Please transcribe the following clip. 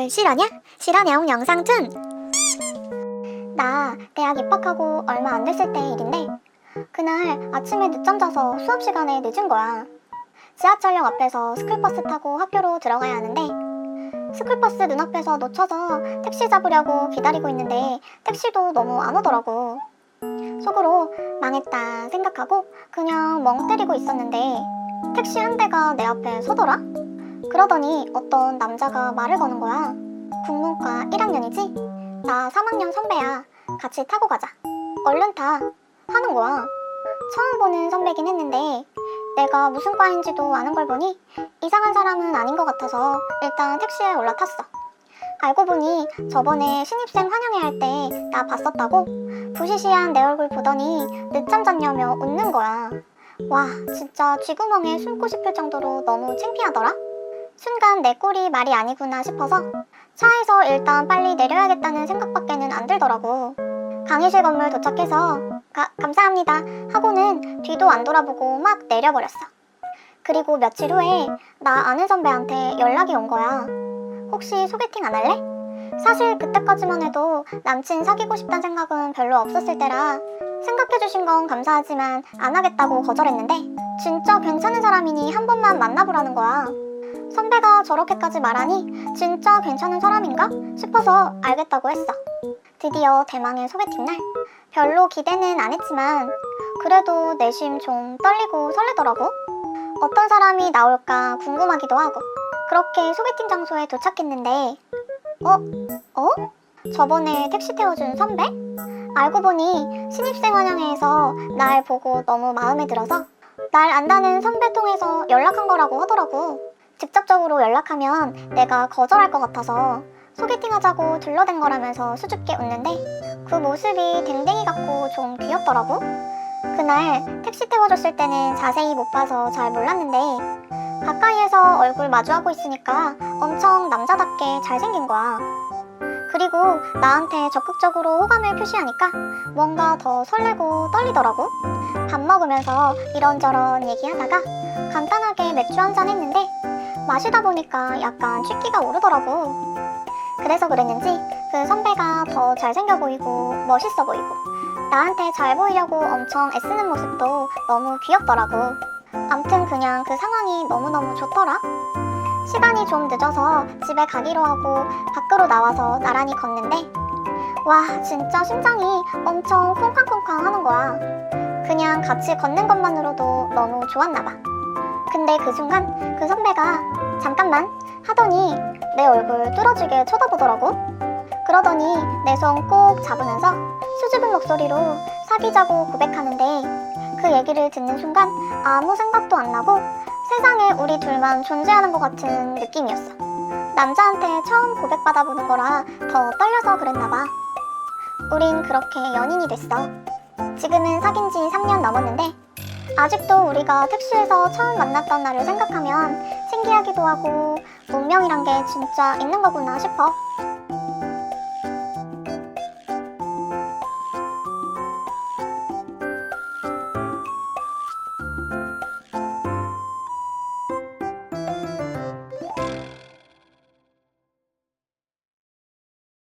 뭘 싫어냐? 싫어냐옹 영상 툰! 나 대학 입학하고 얼마 안 됐을 때 일인데 그날 아침에 늦잠 자서 수업 시간에 늦은 거야. 지하철역 앞에서 스쿨버스 타고 학교로 들어가야 하는데 스쿨버스 눈앞에서 놓쳐서 택시 잡으려고 기다리고 있는데 택시도 너무 안 오더라고. 속으로 망했다 생각하고 그냥 멍 때리고 있었는데 택시 한 대가 내 앞에 서더라? 그러더니 어떤 남자가 말을 거는 거야. 국문과 1학년이지? 나 3학년 선배야. 같이 타고 가자. 얼른 타. 하는 거야. 처음 보는 선배긴 했는데 내가 무슨 과인지도 아는 걸 보니 이상한 사람은 아닌 것 같아서 일단 택시에 올라탔어. 알고 보니 저번에 신입생 환영회 할 때 나 봤었다고 부시시한 내 얼굴 보더니 늦잠 잤냐며 웃는 거야. 와, 진짜 쥐구멍에 숨고 싶을 정도로 너무 창피하더라. 순간 내 꼴이 말이 아니구나 싶어서 차에서 일단 빨리 내려야겠다는 생각밖에는 안 들더라고. 강의실 건물 도착해서 가, 감사합니다 하고는 뒤도 안 돌아보고 막 내려버렸어. 그리고 며칠 후에 나 아는 선배한테 연락이 온 거야. 혹시 소개팅 안 할래? 사실 그때까지만 해도 남친 사귀고 싶단 생각은 별로 없었을 때라 생각해주신 건 감사하지만 안 하겠다고 거절했는데 진짜 괜찮은 사람이니 한 번만 만나보라는 거야. 선배가 저렇게까지 말하니 진짜 괜찮은 사람인가 싶어서 알겠다고 했어. 드디어 대망의 소개팅 날. 별로 기대는 안 했지만 그래도 내심 좀 떨리고 설레더라고. 어떤 사람이 나올까 궁금하기도 하고. 그렇게 소개팅 장소에 도착했는데 어? 어? 저번에 택시 태워준 선배? 알고 보니 신입생 환영회에서 날 보고 너무 마음에 들어서 날 안다는 선배 통해서 연락한 거라고 하더라고. 직접적으로 연락하면 내가 거절할 것 같아서 소개팅 하자고 둘러댄 거라면서 수줍게 웃는데 그 모습이 댕댕이 같고 좀 귀엽더라고. 그날 택시 태워줬을 때는 자세히 못 봐서 잘 몰랐는데 가까이에서 얼굴 마주하고 있으니까 엄청 남자답게 잘생긴 거야. 그리고 나한테 적극적으로 호감을 표시하니까 뭔가 더 설레고 떨리더라고. 밥 먹으면서 이런저런 얘기하다가 간단하게 맥주 한 잔 했는데 마시다 보니까 약간 취기가 오르더라고. 그래서 그랬는지 그 선배가 더 잘생겨 보이고 멋있어 보이고 나한테 잘 보이려고 엄청 애쓰는 모습도 너무 귀엽더라고. 암튼 그냥 그 상황이 너무너무 좋더라. 시간이 좀 늦어서 집에 가기로 하고 밖으로 나와서 나란히 걷는데 와 진짜 심장이 엄청 쿵쾅쿵쾅 하는 거야. 그냥 같이 걷는 것만으로도 너무 좋았나 봐. 근데 그 순간 그 선배가 잠깐만 하더니 내 얼굴 뚫어지게 쳐다보더라고. 그러더니 내 손 꼭 잡으면서 수줍은 목소리로 사귀자고 고백하는데 그 얘기를 듣는 순간 아무 생각도 안 나고 세상에 우리 둘만 존재하는 것 같은 느낌이었어. 남자한테 처음 고백받아보는 거라 더 떨려서 그랬나 봐. 우린 그렇게 연인이 됐어. 지금은 사귄 지 3년 넘었는데 아직도 우리가 택시에서 처음 만났던 날을 생각하면 신기하기도 하고 운명이란 게 진짜 있는 거구나 싶어.